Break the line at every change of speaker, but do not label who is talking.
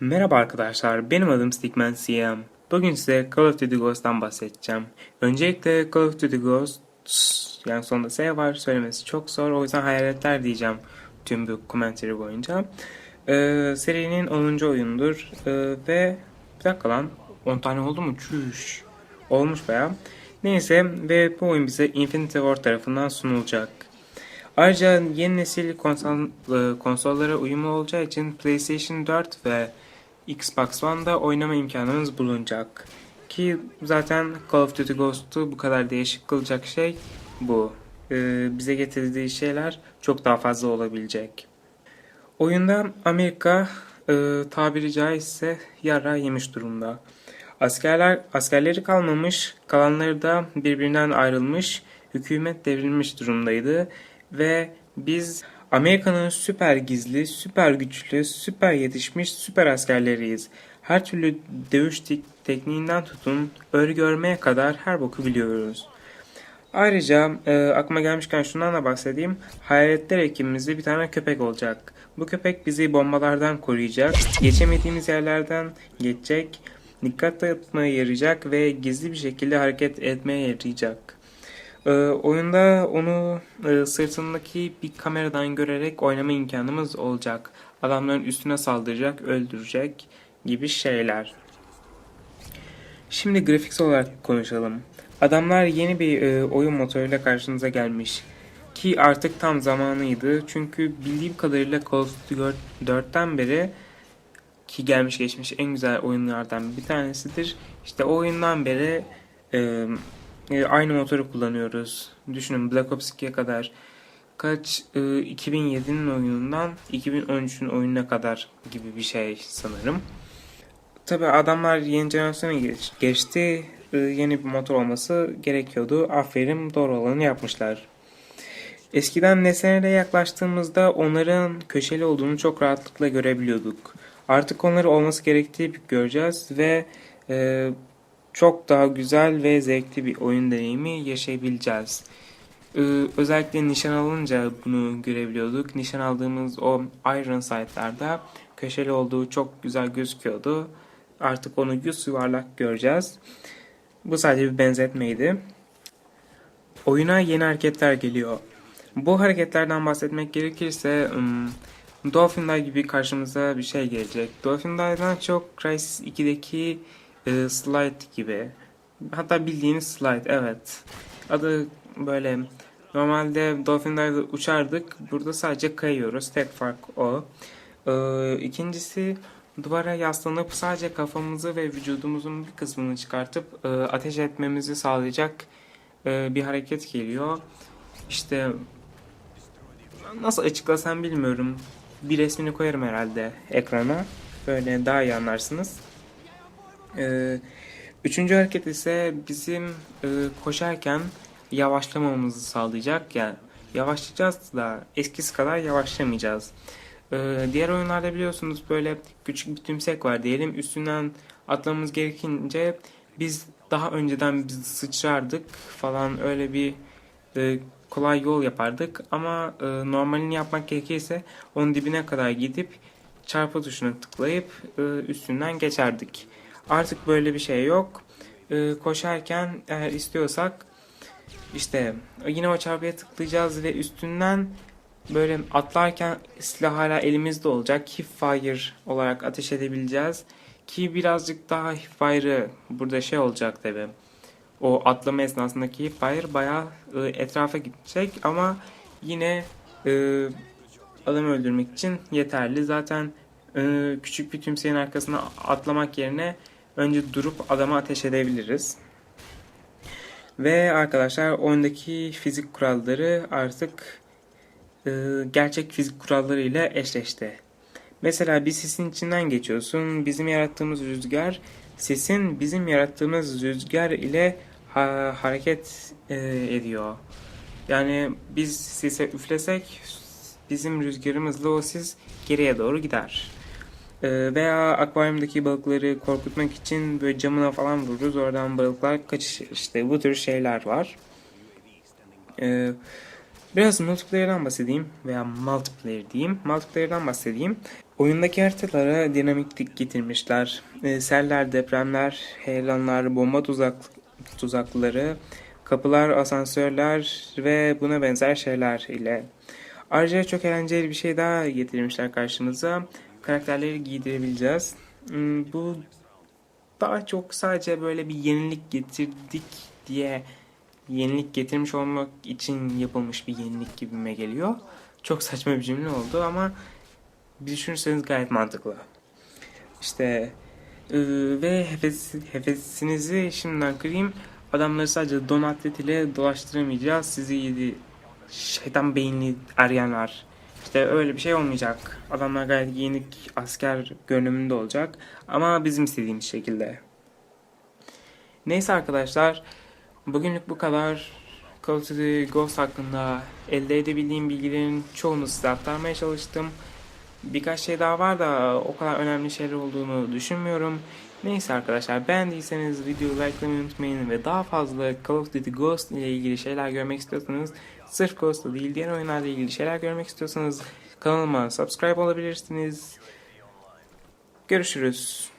Merhaba arkadaşlar, benim adım Stickman CM. Bugün size Call of Duty Ghost'tan bahsedeceğim. Öncelikle Call of Duty Ghost, yani sonunda S var, söylemesi çok zor. O yüzden hayaletler diyeceğim tüm bu commentary boyunca. Ee, serinin 10. oyundur Ee, ve bir dakika lan 10 tane oldu mu? Çüş. Olmuş baya. Neyse ve bu oyun bize Infinity Ward tarafından sunulacak. Ayrıca yeni nesil konsol, e, konsollara uyumlu olacağı için PlayStation 4 ve Xbox One'da oynama imkanımız bulunacak. Ki zaten Call of Duty Ghost'u bu kadar değişik kılacak şey bu. E, bize getirdiği şeyler çok daha fazla olabilecek. Oyunda Amerika e, tabiri caizse yara yemiş durumda. Askerler askerleri kalmamış, kalanları da birbirinden ayrılmış, hükümet devrilmiş durumdaydı ve biz Amerika'nın süper gizli, süper güçlü, süper yetişmiş süper askerleriyiz. Her türlü dövüş tek- tekniğinden tutun, örgü örmeye kadar her boku biliyoruz. Ayrıca e, aklıma gelmişken şundan da bahsedeyim. Hayaletler ekibimizde bir tane köpek olacak. Bu köpek bizi bombalardan koruyacak, geçemediğimiz yerlerden geçecek, dikkat dağıtmaya yarayacak ve gizli bir şekilde hareket etmeye yarayacak. E, oyunda onu e, sırtındaki bir kameradan görerek oynama imkanımız olacak. Adamların üstüne saldıracak, öldürecek gibi şeyler. Şimdi grafik olarak konuşalım. Adamlar yeni bir e, oyun motoruyla karşınıza gelmiş. Ki artık tam zamanıydı. Çünkü bildiğim kadarıyla Call of Duty 4'ten beri ki gelmiş geçmiş en güzel oyunlardan bir tanesidir. İşte o oyundan beri e, e, aynı motoru kullanıyoruz. Düşünün Black Ops 2'ye kadar kaç e, 2007'nin oyunundan 2013'ün oyununa kadar gibi bir şey sanırım. Tabi adamlar yeni jenerasyona geç- geçti. Ee, Yeni bir motor olması gerekiyordu. Aferin doğru olanı yapmışlar. Eskiden nesnelere yaklaştığımızda onların köşeli olduğunu çok rahatlıkla görebiliyorduk. Artık onları olması gerektiği göreceğiz ve e, çok daha güzel ve zevkli bir oyun deneyimi yaşayabileceğiz. Ee, özellikle nişan alınca bunu görebiliyorduk. Nişan aldığımız o Iron Sight'larda köşeli olduğu çok güzel gözüküyordu. Artık onu yüz yuvarlak göreceğiz. Bu sadece bir benzetmeydi. Oyuna yeni hareketler geliyor. Bu hareketlerden bahsetmek gerekirse Dolphin Dive gibi karşımıza bir şey gelecek. Dolphin Dive'dan çok Crysis 2'deki e, slide gibi. Hatta bildiğiniz slide evet. Adı böyle normalde Dolphin uçardık. Burada sadece kayıyoruz. Tek fark o. Ee, ikincisi duvara yaslanıp sadece kafamızı ve vücudumuzun bir kısmını çıkartıp e, ateş etmemizi sağlayacak e, bir hareket geliyor. İşte nasıl açıklasam bilmiyorum. Bir resmini koyarım herhalde ekrana. Böyle daha iyi anlarsınız. Ee, üçüncü hareket ise bizim e, koşarken yavaşlamamızı sağlayacak. Yani yavaşlayacağız da eskisi kadar yavaşlamayacağız. Ee, diğer oyunlarda biliyorsunuz böyle küçük bir tümsek var diyelim. Üstünden atlamamız gerekince biz daha önceden biz sıçrardık falan öyle bir e, kolay yol yapardık. Ama e, normalini yapmak gerekirse onun dibine kadar gidip çarpı tuşuna tıklayıp üstünden geçerdik. Artık böyle bir şey yok. E, koşarken eğer istiyorsak işte yine o çarpıya tıklayacağız ve üstünden böyle atlarken silah hala elimizde olacak. Hipfire olarak ateş edebileceğiz. Ki birazcık daha hipfire'ı burada şey olacak tabi. O atlama esnasındaki hipfire bayağı e, etrafa gidecek ama yine e, adam öldürmek için yeterli. Zaten e, küçük bir tümseyin arkasına atlamak yerine önce durup adama ateş edebiliriz. Ve arkadaşlar oyundaki fizik kuralları artık e, gerçek fizik kuralları ile eşleşti. Mesela bir sisin içinden geçiyorsun. Bizim yarattığımız rüzgar sisin bizim yarattığımız rüzgar ile ha- hareket e, ediyor. Yani biz sise üflesek bizim rüzgarımızla o sis geriye doğru gider. E, veya akvaryumdaki balıkları korkutmak için böyle camına falan vururuz. Oradan balıklar kaçışır. İşte bu tür şeyler var. E, biraz multiplayer'dan bahsedeyim veya multiplayer diyeyim. Multiplayer'dan bahsedeyim. Oyundaki haritalara dinamiklik getirmişler. E, seller, depremler, heyelanlar, bomba tuzak, tuzakları, kapılar, asansörler ve buna benzer şeyler ile. Ayrıca çok eğlenceli bir şey daha getirmişler karşımıza. Karakterleri giydirebileceğiz. Hmm, Bu daha çok sadece böyle bir yenilik getirdik diye yenilik getirmiş olmak için yapılmış bir yenilik gibime geliyor. Çok saçma bir cümle oldu ama bir düşünürseniz gayet mantıklı. İşte e, ve hefes, hefesinizi şimdiden kırayım. Adamları sadece don atlet ile dolaştıramayacağız. Sizi yedi şeytan beyinli arayanlar. İşte öyle bir şey olmayacak. Adamlar gayet yenik asker görünümünde olacak. Ama bizim istediğimiz şekilde. Neyse arkadaşlar. Bugünlük bu kadar. Call of Duty Ghost hakkında elde edebildiğim bilgilerin çoğunu size aktarmaya çalıştım. Birkaç şey daha var da o kadar önemli şeyler olduğunu düşünmüyorum. Neyse arkadaşlar beğendiyseniz videoyu likelamayı unutmayın ve daha fazla Call of Duty Ghost ile ilgili şeyler görmek istiyorsanız sırf Ghost'la değil diğer oyunlarla ilgili şeyler görmek istiyorsanız kanalıma subscribe olabilirsiniz. Görüşürüz.